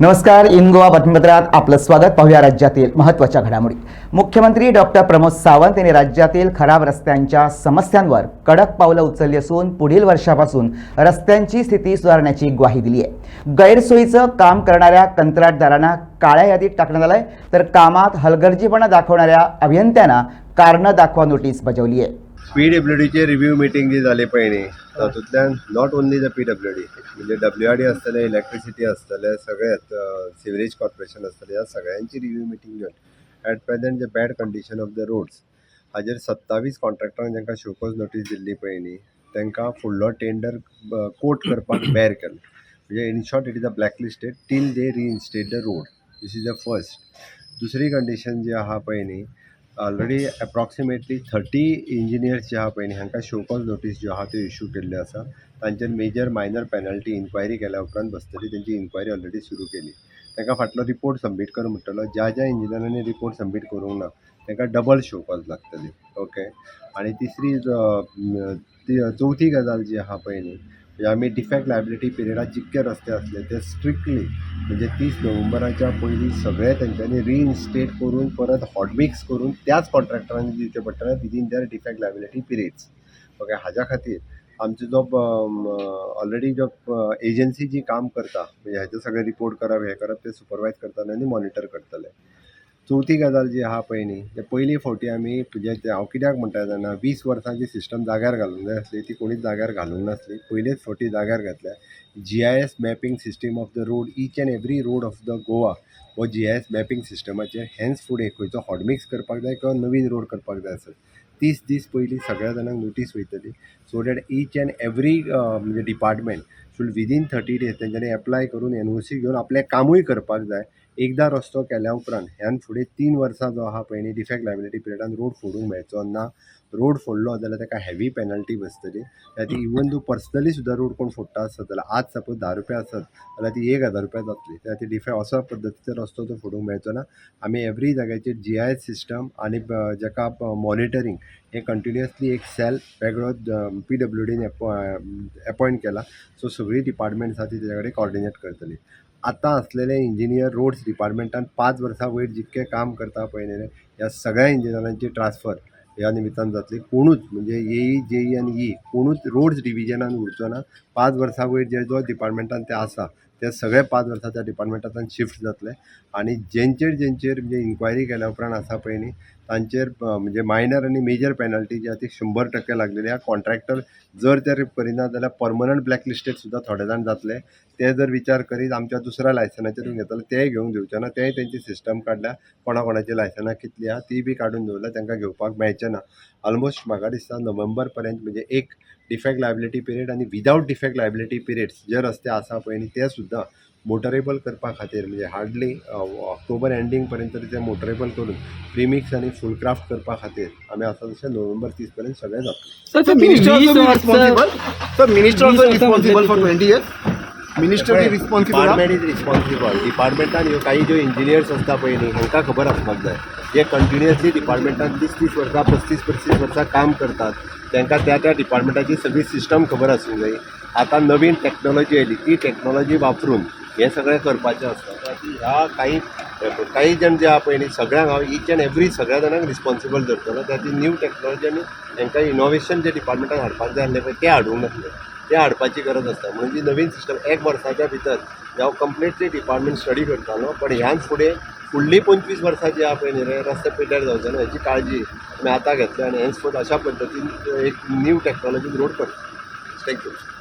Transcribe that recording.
नमस्कार इन गोवा बातमीपत्रात आपलं स्वागत. पाहूया राज्यातील महत्त्वाच्या घडामोडी. मुख्यमंत्री डॉक्टर प्रमोद सावंत यांनी राज्यातील खराब रस्त्यांच्या समस्यांवर कडक पावलं उचलली असून पुढील वर्षापासून रस्त्यांची स्थिती सुधारण्याची ग्वाही दिली आहे. गैरसोयीचं काम करणाऱ्या कंत्राटदारांना काळ्या यादीत टाकण्यात आलं आहे तर कामात हलगर्जीपणा दाखवणाऱ्या अभियंत्यांना कारणं दाखवा नोटीस बजावली आहे. पी डब्ल्यू डीचे रिव्ह्यू मिटींग जी जाली पळय न्ही तातूंतल्यान not only the P W D म्हणजे डब्ल्यू आर डी आसतले इलेक्ट्रिसिटी आसतले सगळे सिवरेज कॉर्पोरेशन आसतले ह्या सगळ्यांची रिव्ह्यू मिटींग घेवन ॲट प्रेझेंट जे bad condition of the roads हाजेर सत्तावीस कॉन्ट्रॅक्टरांक जांकां शोकोज नोटीस दिल्ली पळय न्ही तांकां फुडलो टेंडर कोट करपाक बॅर केलो. म्हणजे in short it is a blacklisted till they reinstate the road this is the first दुसरी कंडिशन जी आहा पळय न्ही ऑलरेडी अप्रॉक्सिमेटली थर्टी इंजिनियर्स जे आहा पळय न्ही हांकां शोकॉज नोटीस ज्यो आहा त्यो इश्यू केल्ल्यो आसा तांचेर मेजर मायनर पेनल्टी इन्क्वायरी केल्या उपरांत बसतली तेंची इन्क्वायरी ऑलरेडी सुरू केली. तांकां फाटलो रिपोर्ट सबमीट कर म्हणटलो ज्या ज्या इंजिनियरांनी रिपोर्ट सबमीट करूंक ना तांकां डबल शोकॉज लागतली. ओके आनी तिसरी ती चवथी गजाल जी आहा पळय न्ही आम्ही आमी डिफॅक्ट लायबिलिटी पिरियडात जितके रस्ते आसले ते स्ट्रिक्टली म्हणजे तीस नोव्हेंबराच्या पयलीं सगळे तेंच्यांनी रिइन्स्टेट करून परत हॉटमिक्स करून त्याच कॉन्ट्रॅक्टरांनी दिवचे पडटले within their defect liability periods okay हाज्या खातीर आमचो जो ऑलरेडी जो एजन्सी जी काम करता म्हणजे हाचे सगळे रिपोर्ट करप हें करप ते सुपरवायज करतले आनी मॉनिटर करतले. चवथी गजाल जी आहा पळय न्ही ते पयलीं फावटी आमी जे ते हांव कित्याक म्हणटा तेन्ना वीस वर्सांची सिस्टम जाग्यार घालूंक जाय आसली ती कोणीच जाग्यार घालूंक नासली. पयलेच फावटी जाग्यार घातल्या. G I S mapping system of the road each and every road of the Goa हो जी आय एस मॅपींग सिस्टमाचेर हेन्स फुडें खंयचो हॉटमिक्स करपाक जाय किंवा नवीन रोड करपाक जाय आसत तीस दीस पयलीं सगळ्या जाणांक notice वयतली. So that each and every म्हणजे department should within thirty days तेंच्यांनी एप्लाय करून एन ओ सी घेवन आपलें कामूय करपाक जाय. एकदां रस्तो केल्या उपरांत ह्यान फुडें तीन वर्सां जो आहा पळय न्ही डिफॅक्ट लायबिलिटी पिरियडान रोड फोडूंक मेळचो ना. रोड फोडलो जाल्यार ताका हेवी पेनल्टी बसतली त्या ती. इवन तूं पर्सनली सुद्दां रोड कोण फोडटा आसत जाल्यार आज सपोज धा रुपया आसत जाल्यार ती एक हजार रुपया जातली जाल्यार ती डिफे असो पद्दतीचो रस्तो तो फोडूंक मेळचो ना. आमी एवरी जाग्याचेर जी आय एस सिस्टम आनी जाका मॉनिटरींग हें कंटिन्युअसली एक सेल वेगळो पी डब्ल्यू डीन एपॉयंट केला. सो सगळीं डिपार्टमेंट्स आसा ती तेच्या कडेन कॉर्डिनेट करतली. आतां आसलेले इंजिनियर रोड्स डिपार्टमेंटान पांच वर्सां वयर जितके काम करता पळय न्ही ह्या सगळ्या इंजिनियरांची ट्रान्सफर ह्या निमित्तान जातली कोणूच म्हणजे येई जेई आनी ई कोणूच रोड्स डिविजनान उरचो ना. पांच वर्सां वयर जे जो डिपार्टमेंटान ते आसा ते सगळे पांच वर्सां त्या डिपार्टमेंटांतल्यान शिफ्ट जातले आनी जेंचेर जेंचेर म्हणजे इन्क्वायरी केल्या उपरांत आसा पळय न्ही तांचेर म्हणजे मायनर आनी मेजर पेनल्टी जी आहा ती शंबर टक्के लागलेली आहा. कॉन्ट्रॅक्टर जर ते करिना जाल्यार परमनंट ब्लॅकलिस्टेड सुद्दां थोडे जाण जातले ते जर विचार करीत आमच्या दुसऱ्या लायसनाचेर घेतले तेय घेवंक दिवचे ना. तेय तेंची सिस्टम काडल्या कोणा कोणाची लायसनां कितली आहा ती बी काडून दवरल्या तांकां घेवपाक मेळचें ना. ऑलमोस्ट म्हाका दिसता नोव्हेंबर पर्यंत म्हणजे एक डिफॅक्ट लायबिलिटी पिरियड आनी विदावट डिफॅक्ट लायबिलिटी पिरियड्स जे रस्ते आसा पळय न्ही ते सुद्दां मोटरेबल करपा खातीर म्हणजे हार्डली ऑक्टोबर एंडींग पर्यंत ते मोटरेबल करून प्रिमिक्स आनी फूल क्राफ्ट करपा खातीर आमी आसा तशें नोव्हेंबर तीस पर्यंत सगळें जातलें सर So तुम्ही minister also वीस be वर्ष- responsible. So minister also वीस वर्ष responsible for म्हटलं 20 years. Minister be responsible. Department is responsible डिपार्टमेंटान ह्यो काही ज्यो इंजिनियर्स आसता पळय न्ही हांकां खबर आसपाक जाय जे कंटिन्युअसली डिपार्टमेंटान तीस तीस वर्सां पस्तीस पस्तीस वर्सां काम करतात तांकां त्या त्या डिपार्टमेंटाची सगळी सिस्टम खबर आसूंक जाय आतां नवीन टॅक्नॉलॉजी आयली ती टॅक्नॉलॉजी वापरून हें सगळें करपाचें आसता ह्या काही काही जण जे आहा पळय न्ही सगळ्यांक हांव ईच अँड एवरी सगळ्या जाणांक रिस्पॉन्सिबल धरतलो त्या ती न्यू टॅक्नॉलॉजी आनी तांकां इनोवेशन जे डिपार्टमेंटान हाडपाक जाय आसलें पळय ते हाडूंक नासले ते हाडपाची गरज आसता म्हणून जी नवीन सिस्टम एक वर्साच्या भितर हांव कंप्लिटली डिपार्टमेंट स्टडी करतालो पण ह्याच फुडें फुडलीं पंचवीस वर्सां जी आहा पळय न्ही रे रस्ते पिड्ड्यार जावचे ना हेची काळजी आमी आतां घेतल्या आनी हेन्स अशा पद्दतीन एक न्यू टॅक्नॉलॉजीन रोड करता. Thank you